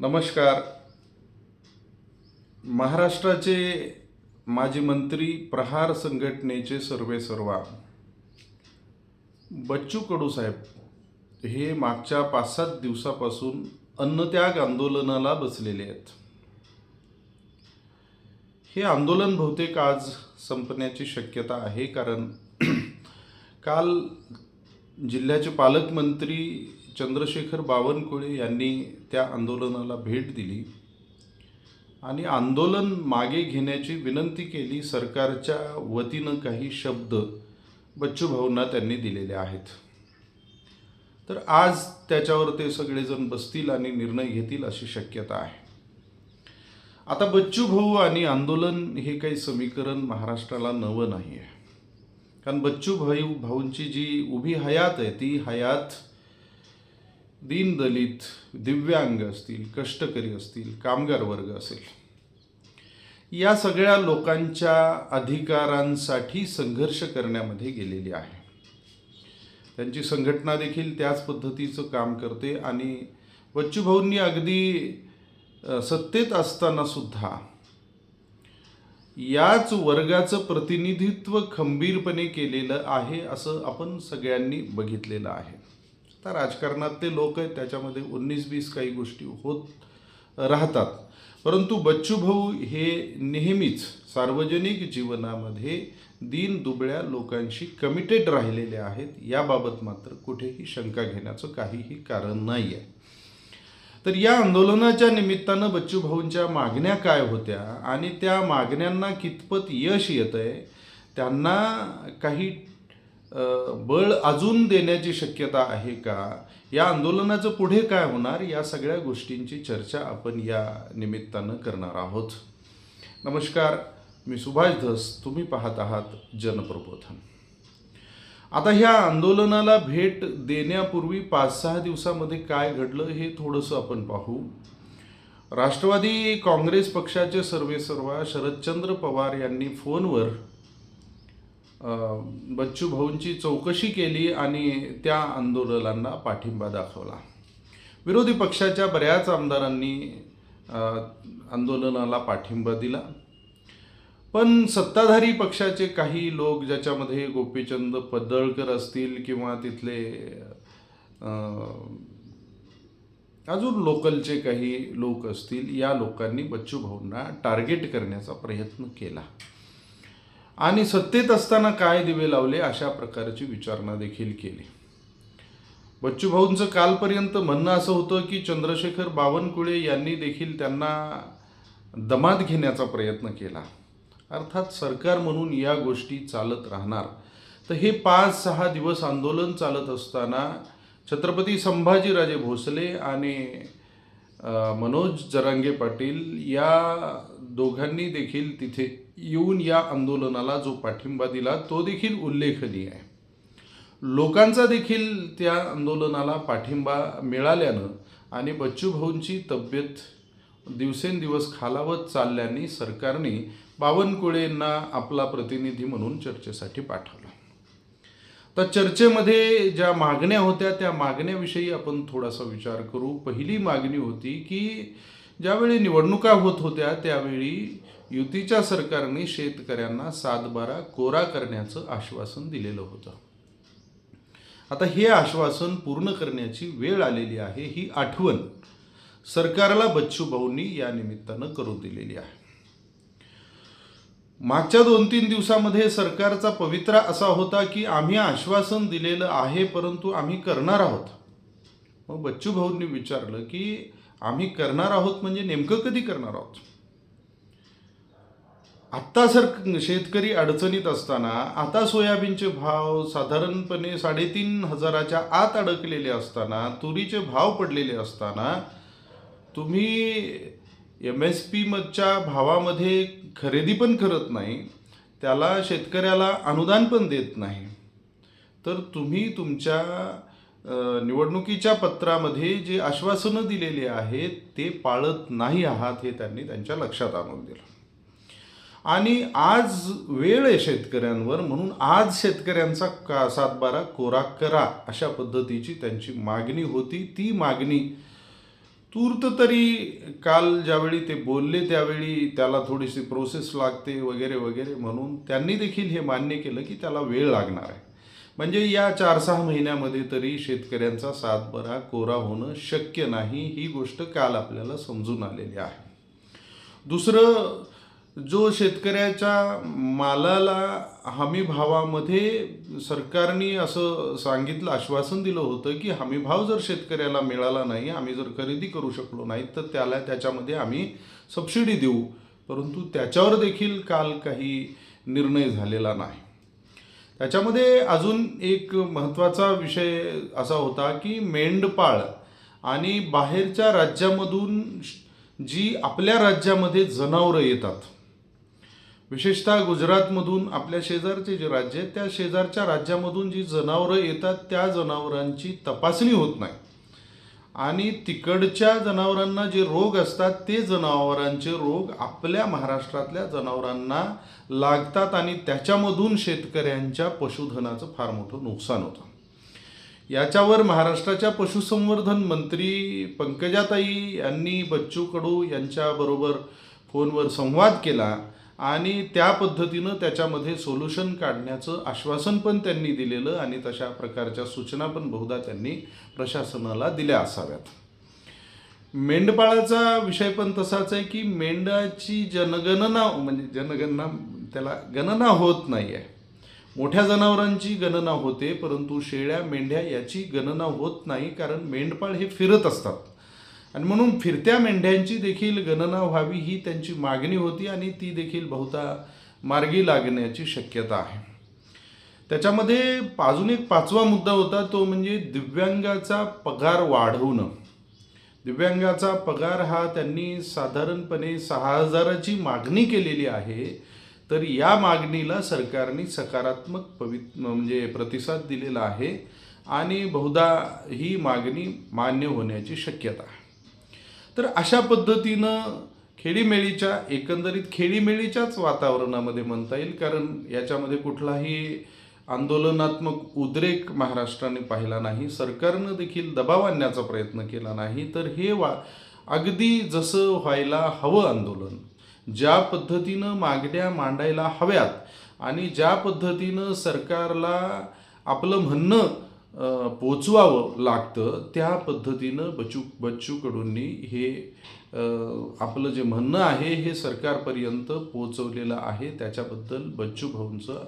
नमस्कार. महाराष्ट्राचे माजी मंत्री प्रहार संघटनेचे सर्वे सर्वा. बच्चू कडू साहेब हे मागच्या पाच सात दिवसापासून अन्नत्याग आंदोलनाला बसलेले आहेत. हे आंदोलन बहुतेक आज संपण्याची शक्यता आहे कारण काल जिल्ह्याचे पालकमंत्री चंद्रशेखर बावनकुळे यांनी त्या आंदोलनाला भेट दिली. आणि आंदोलन मागे घेण्याची विनंती केली सरकारच्या वतीनं काही शब्द बच्चू भाऊंना त्यांनी दिलेले आहेत. तर आज त्याच्यावर ते सगळेजण बसतील आणि निर्णय घेतील अशी शक्यता आहे. आता बच्चू भाऊ आणि आंदोलन हे काही समीकरण महाराष्ट्राला नवं नाही आहे कारण बच्चू भाऊ भाऊंची जी उभी हयात आहे ती हयात दीनदलित दिव्यांग असतील कष्टकरी असतील कामगार वर्ग असेल. या सगळ्या लोकांच्या अधिकारांसाठी संघर्ष करण्यामध्ये गेलेली आहे. त्यांची संघटना देखील त्याच पद्धतीचं काम करते आणि बच्चूभाऊंनी अगदी सत्तेत असताना सुद्धा याच वर्गाचं प्रतिनिधित्व खंबीरपणे केलेलं आहे असं आपण सगळ्यांनी बघितलेलं आहे. तर राजकारणात ते लोक आहेत त्याच्यामध्ये उन्नीस बीस काही गोष्टी होत राहतात. परंतु बच्चू भाऊ हे नेहमीच सार्वजनिक जीवनामध्ये दीन दुबळ्या लोकांशी कमिटेड राहिलेले आहेत. याबाबत मात्र कुठेही शंका घेण्याचं काहीही कारण नाही आहे तर या आंदोलनाच्या निमित्तानं बच्चू भाऊंच्या मागण्या काय होत्या? आणि त्या मागण्यांना कितपत यश येत आहे त्यांना काही बळ अजून देण्याची शक्यता आहे का? या आंदोलनाचं पुढे काय होणार? या सगळ्या गोष्टींची चर्चा आपण या निमित्तानं करणार आहोत. नमस्कार मी सुभाष धस. तुम्ही पाहत आहात जनप्रबोधन. आता ह्या आंदोलनाला भेट देण्यापूर्वी पाच सहा दिवसामध्ये काय घडलं हे थोडंसं आपण पाहू. राष्ट्रवादी काँग्रेस पक्षाचे सर्वेसर्वा शरदचंद्र पवार यांनी फोनवर बच्चू भाऊंची चौकशी केली आणि त्या आंदोलनांना पाठिंबा दाखवला. विरोधी पक्षाच्या बऱ्याच आमदारांनी आंदोलनाला पाठिंबा दिला. पण सत्ताधारी पक्षाचे काही लोक ज्याच्यामध्ये गोपीचंद पदळकर असतील किंवा तिथले अजून लोकलचे काही लोक असतील या लोकांनी बच्चू भाऊंना टार्गेट करण्याचा प्रयत्न केला. आणि सत्तेत असताना काय दिवे लावले अशा प्रकारची विचारणा देखील केली. बच्चूभाऊंचं कालपर्यंत म्हणणं असं होतं की चंद्रशेखर बावनकुळे यांनी देखील त्यांना दमात घेण्याचा प्रयत्न केला. अर्थात सरकार म्हणून या गोष्टी चालत राहणार. तर हे पाच सहा दिवस आंदोलन चालत असताना छत्रपती संभाजीराजे भोसले आणि मनोज जरांगे पाटील या दोघांनी देखील तिथे येऊन या आंदोलनाला जो पाठिंबा दिला तो देखील उल्लेखनीय आहे. लोकांचा देखील त्या आंदोलनाला पाठिंबा मिळाल्यानं आणि बच्चू भाऊंची तब्येत दिवसेंदिवस खालावत चालल्याने सरकारने बावनकुळेंना आपला प्रतिनिधी म्हणून चर्चेसाठी पाठवलं. तर चर्चेमध्ये ज्या मागण्या होत्या त्या मागण्याविषयी आपण थोडासा विचार करू. पहिली मागणी होती की ज्यावेळी निवडणुका होत होत्या त्यावेळी युतीच्या सरकारने शेतकऱ्यांना सातबारा कोरा करण्याचं आश्वासन दिलेलं होतं. आता हे आश्वासन पूर्ण करण्याची वेळ आलेली आहे ही आठवण सरकारला बच्चू भाऊंनी या निमित्तानं करून दिलेली आहे. मागच्या दोन तीन दिवसामध्ये सरकारचा पवित्रा असा होता की आम्ही आश्वासन दिलेलं आहे परंतु आम्ही करणार आहोत. मग बच्चू भाऊंनी विचारलं की आम्ही करणार आहोत म्हणजे नेमकं कधी करणार आहोत? आत्ता सर शेतकरी अडचणीत असताना आता सोयाबीनचे भाव साधारणपणे साडेतीन हजाराच्या आत अडकलेले असताना तुरीचे भाव पडलेले असताना तुम्ही एम एस पी मधच्या भावामध्ये खरेदी पण करत नाही त्याला शेतकऱ्याला अनुदान पण देत नाही. तर तुम्ही तुमच्या निवडणुकीच्या पत्रामध्ये जे आश्वासनं दिलेली आहेत ते पाळत नाही आहात हे त्यांनी त्यांच्या लक्षात आणून दिलं. आणि आज वेळ आहे शेतकऱ्यांवर म्हणून आज शेतकऱ्यांचा का सातबारा कोरा करा अशा पद्धतीची त्यांची मागणी होती. ती मागणी तूर्त तरी काल ज्यावेळी ते बोलले त्यावेळी त्याला थोडीशी प्रोसेस लागते वगैरे वगैरे म्हणून त्यांनी देखील हे मान्य केलं की त्याला वेळ लागणार आहे. म्हणजे या चार सहा महिन्यामध्ये तरी शेतकऱ्यांचा सातबारा कोरा होणं शक्य नाही ही गोष्ट काल आपल्याला समजून आलेली आहे. दुसरं जो शेतकऱ्याच्या मालाला हमी भावामध्ये सरकारने असं सांगितलं आश्वासन दिलं होतं की हमी भाव जर शेतकऱ्याला मिळाला नाही आम्ही जर खरेदी करू शकलो नाही तर त्याला त्याच्यामध्ये आम्ही सबसिडी देऊ. परंतु त्याच्यावर देखील काल काही निर्णय झालेला नाही. त्याच्यामध्ये अजून एक महत्त्वाचा विषय असा होता की मेंढपाळ आणि बाहेरच्या राज्यामधून जी आपल्या राज्यामध्ये जनावरं येतात विशेषतः गुजरातमधून आपल्या शेजारचे जे राज्य आहे त्या शेजारच्या राज्यामधून जी जनावरं येतात त्या जनावरांची तपासणी होत नाही. आणि तिकडच्या जनावरांना जे रोग असतात ते जनावरांचे रोग आपल्या महाराष्ट्रातल्या जनावरांना लागतात आणि त्याच्यामधून शेतकऱ्यांच्या पशुधनाचं फार मोठं नुकसान होतं. याच्यावर महाराष्ट्राच्या पशुसंवर्धन मंत्री पंकजाताई यांनी बच्चू कडू यांच्याबरोबर फोनवर संवाद केला. आणि त्या पद्धतीनं त्याच्यामध्ये सोल्युशन काढण्याचं आश्वासन पण त्यांनी दिलेलं आणि तशा प्रकारच्या सूचना पण बहुधा त्यांनी प्रशासनाला दिल्या असाव्यात. मेंढपाळाचा विषय पण तसाच आहे की मेंढाची जनगणना म्हणजे जनगणना त्याला गणना होत नाही आहे मोठ्या जनावरांची गणना होते परंतु शेळ्या मेंढ्या याची गणना होत नाही कारण मेंढपाळ हे फिरत असतात. आणि म्हणून फिरत्या मेंढ्यांची देखील गणना व्हावी ही त्यांची मागणी होती आणि ती देखील बहुता मार्गी लागण्याची शक्यता आहे. त्याच्यामध्ये अजून एक पाचवा मुद्दा होता तो म्हणजे दिव्यांगाचा पगार वाढवणं. दिव्यांगाचा पगार हा त्यांनी साधारणपणे सहा हजाराची मागणी केलेली आहे तर या मागणीला सरकारने सकारात्मक पवित म्हणजे प्रतिसाद दिलेला आहे आणि बहुधा ही मागणी मान्य होण्याची शक्यता आहे. तर अशा पद्धतीनं खेडीमेळीच्या एकंदरीत खेडीमेळीच्याच वातावरणामध्ये म्हणता येईल कारण याच्यामध्ये कुठलाही आंदोलनात्मक उद्रेक महाराष्ट्राने पाहिला नाही. सरकारनं देखील दबाव आणण्याचा प्रयत्न केला नाही. तर हे वा अगदी जसं व्हायला हवं आंदोलन ज्या पद्धतीनं मागण्या मांडायला हव्यात आणि ज्या पद्धतीनं सरकारला आपलं म्हणणं पोचवावं लागतं त्या पद्धतीनं बच्चू बच्चू कडूंनी हे आपलं जे म्हणणं आहे हे सरकारपर्यंत पोचवलेलं आहे. त्याच्याबद्दल बच्चू भाऊंचं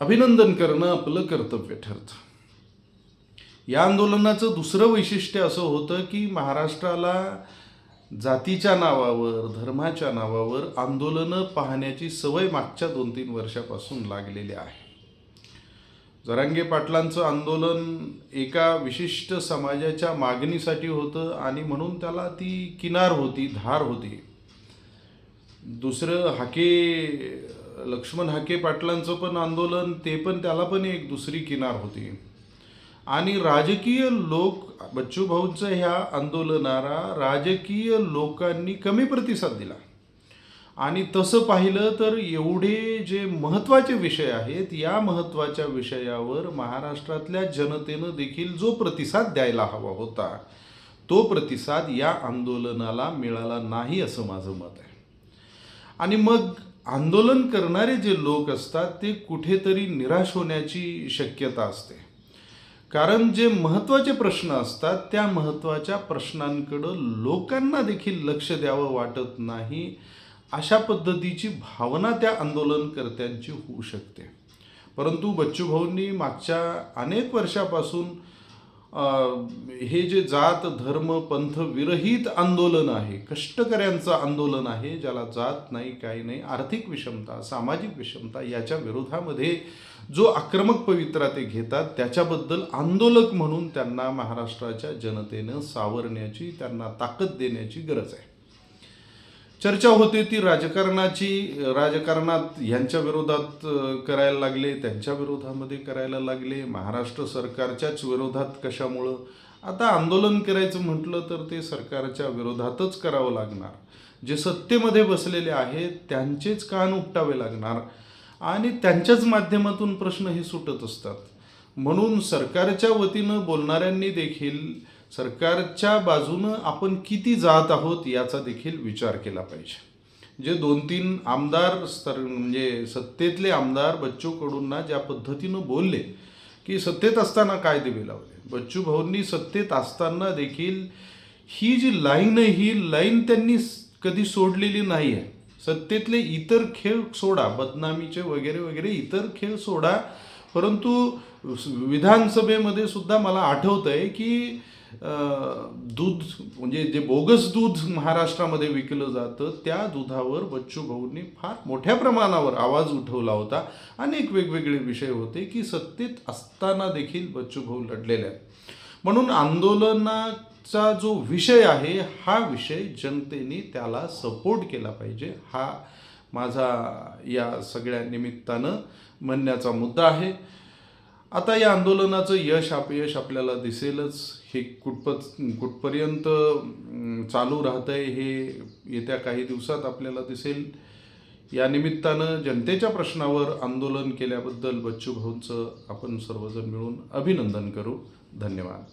अभिनंदन करणं आपलं कर्तव्य ठरतं. या आंदोलनाचं दुसरं वैशिष्ट्य असं होतं की महाराष्ट्राला जातीच्या नावावर धर्माच्या नावावर आंदोलनं पाहण्याची सवय मागच्या दोन तीन वर्षापासून लागलेली आहे. जरांगे पाटलांचं आंदोलन एका विशिष्ट समाजाच्या मागणीसाठी होतं आणि म्हणून त्याला ती किनार होती धार होती. दुसरं हाके लक्ष्मण हाके पाटलांचं पण आंदोलन ते पण त्याला पण एक दुसरी किनार होती. आणि राजकीय लोक बच्चू भाऊंचं ह्या आंदोलनाला राजकीय लोकांनी कमी प्रतिसाद दिला. आणि तसं पाहिलं तर एवढे जे महत्त्वाचे विषय आहेत या महत्त्वाच्या विषयावर महाराष्ट्रातल्या जनतेनं देखील जो प्रतिसाद द्यायला हवा होता तो प्रतिसाद या आंदोलनाला मिळाला नाही असं माझं मत आहे. आणि मग आंदोलन करणारे जे लोक असतात ते कुठेतरी निराश होण्याची शक्यता असते. कारण जे महत्त्वाचे प्रश्न असतात त्या महत्त्वाच्या प्रश्नांकडं लोकांना देखील लक्ष द्यावं वाटत नाही अशा पद्धतीची भावना त्या आंदोलनकर्त्यांची होऊ शकते. परंतु बच्चू भाऊंनी मागच्या अनेक वर्षापासून हे जे जात धर्म पंथ विरहित आंदोलन आहे कष्टकऱ्यांचं आंदोलन आहे ज्याला जात नाही काही नाही आर्थिक विषमता सामाजिक विषमता याच्या विरोधामध्ये जो आक्रमक पवित्रा ते घेतात त्याच्याबद्दल आंदोलक म्हणून त्यांना महाराष्ट्राच्या जनतेनं सावरण्याची त्यांना ताकद देण्याची गरज आहे. चर्चा होते ती राजकारणाची राजकारणात यांच्या विरोधात करायला लागले त्यांच्या विरोधामध्ये करायला लागले महाराष्ट्र सरकारच्याच विरोधात कशामुळं? आता आंदोलन करायचं म्हटलं तर ते सरकारच्या विरोधातच करावं लागणार. जे सत्तेमध्ये बसलेले आहेत त्यांचेच कान उपटावे लागणार आणि त्यांच्याच माध्यमातून प्रश्न हे सुटत असतात. म्हणून सरकारच्या वतीनं बोलणाऱ्यांनी देखील सरकारच्या बाजूनं आपण किती जात आहोत याचा देखील विचार केला पाहिजे. जे दोन तीन आमदार स्तर म्हणजे सत्तेतले आमदार बच्चू कडूंना ज्या पद्धतीनं बोलले की सत्तेत असताना काय दिवे लावले? बच्चू भाऊंनी सत्तेत असताना देखील ही जी लाईन आहे ही लाईन त्यांनी कधी सोडलेली नाही आहे सत्तेतले इतर खेळ सोडा बदनामीचे वगैरे वगैरे इतर खेळ सोडा. परंतु विधानसभेमध्ये सुद्धा मला आठवतं आहे की दूध म्हणजे जे बोगस दूध महाराष्ट्रामध्ये विकलं जातं त्या दुधावर बच्चू भाऊंनी फार मोठ्या प्रमाणावर आवाज उठवला होता. अनेक वेगवेगळे विषय होते की सत्तेत असताना देखील बच्चू भाऊ लढलेले आहेत. म्हणून आंदोलनाचा जो विषय आहे हा विषय जनतेने त्याला सपोर्ट केला पाहिजे हा माझा या सगळ्या निमित्तानं म्हणण्याचा मुद्दा आहे. आता या आंदोलनाचं यश अपयश आपल्याला दिसेलच. हे कुठपत कुठपर्यंत चालू राहतं आहे हे येत्या काही दिवसात आपल्याला दिसेल. या निमित्तानं जनतेच्या प्रश्नावर आंदोलन केल्याबद्दल बच्चू भाऊंचं आपण सर्वजण मिळून अभिनंदन करू. धन्यवाद.